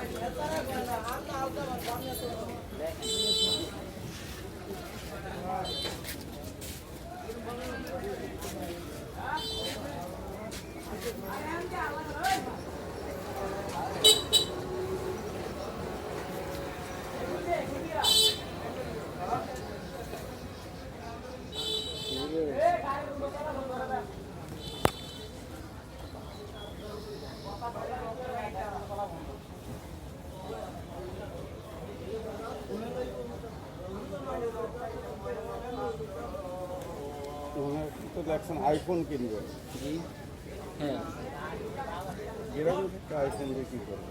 Thank you. ওনার তো দেখছেন iPhone কিনবে জি। হ্যাঁ। এরকম একটা আইফোন দিয়ে কী করবে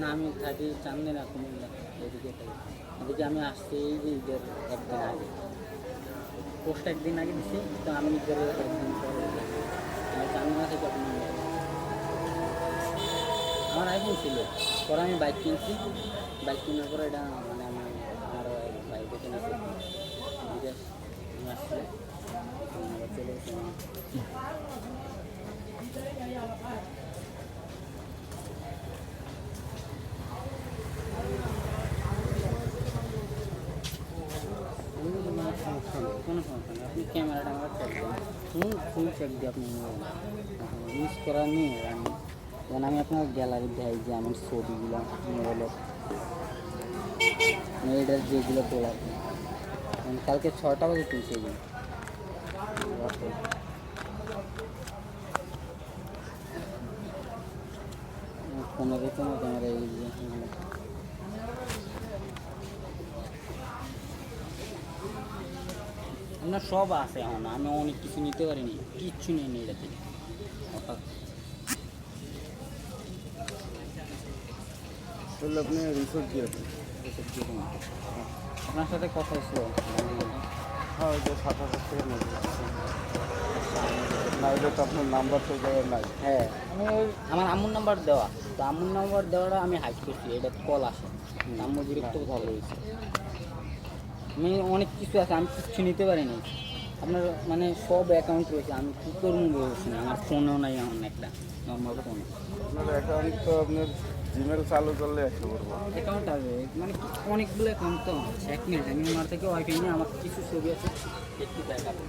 না আমি থাকি চান্দিনা কুমিল্লা এদিকে থাকি এদিকে আমি আসছি এই যে ঈদের একদিন আগে। পোস্ট একদিন আগে দিছি তো আমি ঈদের একদিন পরে আমি চান্দিনা থেকে আপনি আমার আইফোন ছিল পরে আমি বাইক কিনছি। বাইক কেনার পরে এটা মানে আমি আরও বাইকে কিনেছি কোনো সমস্যা নেই আপনি ক্যামেরাটা আমার চেক দেন ফুল ফুল চেক দিয়ে আপনি ইউজ করার নেই আমি যেমন আমি আপনার গ্যালারি দেখাই যে আমার ছবিগুলো মোবাইলের মেয়েটার যেগুলো তোলা আমি কালকে ছটা বাজে তুলছি এগুলো রাতে। পনেরো কোনো ক্যামেরা এইগুলো এগুলো। আপনার সব আছে এখন। আমি অনেক কিছু নিতে পারিনি কিচ্ছু নেই নি এটা থেকে তাহলে আপনি রিসোর্ট দিয়ে আপনার সাথে কথা হয়েছিল? হ্যাঁ ওই যে সাত হাজার টাকা না এটা তো আপনার নাম্বার তো জায়গায় নাই। হ্যাঁ আমি ওই আমার আম্মুর নাম্বার দেওয়া। তো আম্মুর নাম্বার দেওয়াটা আমি হাইড করছি এটা কল আসে। আম্মু বিরক্ত ভালো হয়েছে মানে অনেক কিছু আছে আমি কিছু নিতে পারিনি। আপনার মানে সব অ্যাকাউন্ট রয়েছে আমি কী করব বলছি না আমার ফোনও নাই আমার একটা নর্মাল ফোন আপনার অ্যাকাউন্ট তো আপনার জিমেল চালু করলে একটা করব অ্যাকাউন্ট আছে মানে অনেকগুলো অ্যাকাউন্ট তো এক মিনিট আমি ওনার থেকে ওয়াইফাই নিয়ে আমার কিছু ছবি আছে একটু দেখাবো।